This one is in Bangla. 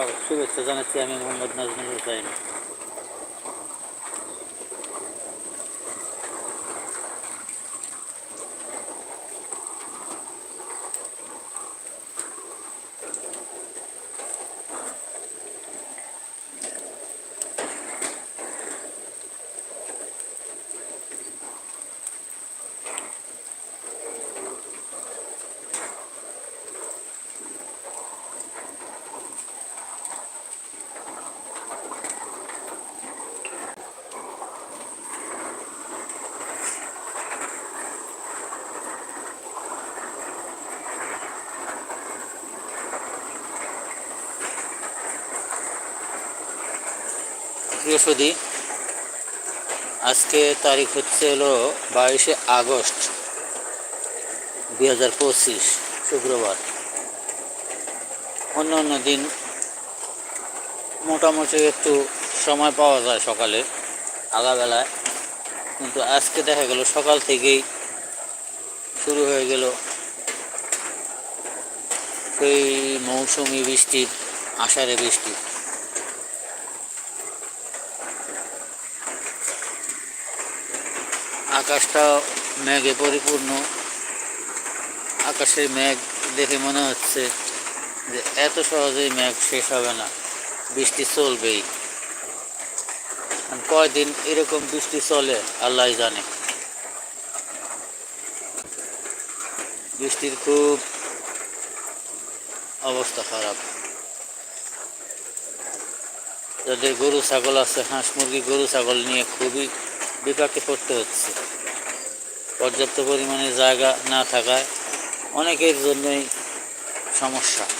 Bak şu gösterden etkilemenin onlardan azını uzayın. Hussain বৃহস্পতি আজকে তারিখ হচ্ছে হলো বাইশে আগস্ট দুই হাজার পঁচিশ, শুক্রবার। অন্য অন্য দিন মোটামুটি একটু সময় পাওয়া যায় সকালে, আগাবেলায়। কিন্তু আজকে দেখা গেল সকাল থেকেই শুরু হয়ে গেল সেই মৌসুমি বৃষ্টি, আষাঢ়ে বৃষ্টি। আকাশটা মেঘে পরিপূর্ণ। আকাশের মেঘ দেখে মনে হচ্ছে যে এত সহজেই মেঘ শেষ হবে না। বৃষ্টি চলবেই। কয়দিন এরকম বৃষ্টি চলে, আল্লাহ জানে। বৃষ্টির খুব অবস্থা খারাপ। যাদের গরু ছাগল আছে, হাঁস মুরগি, গরু ছাগল নিয়ে খুবই বিপাকে পড়তে হচ্ছে। পর্যাপ্ত পরিমাণে জায়গা না থাকায় অনেকের জন্যই সমস্যা।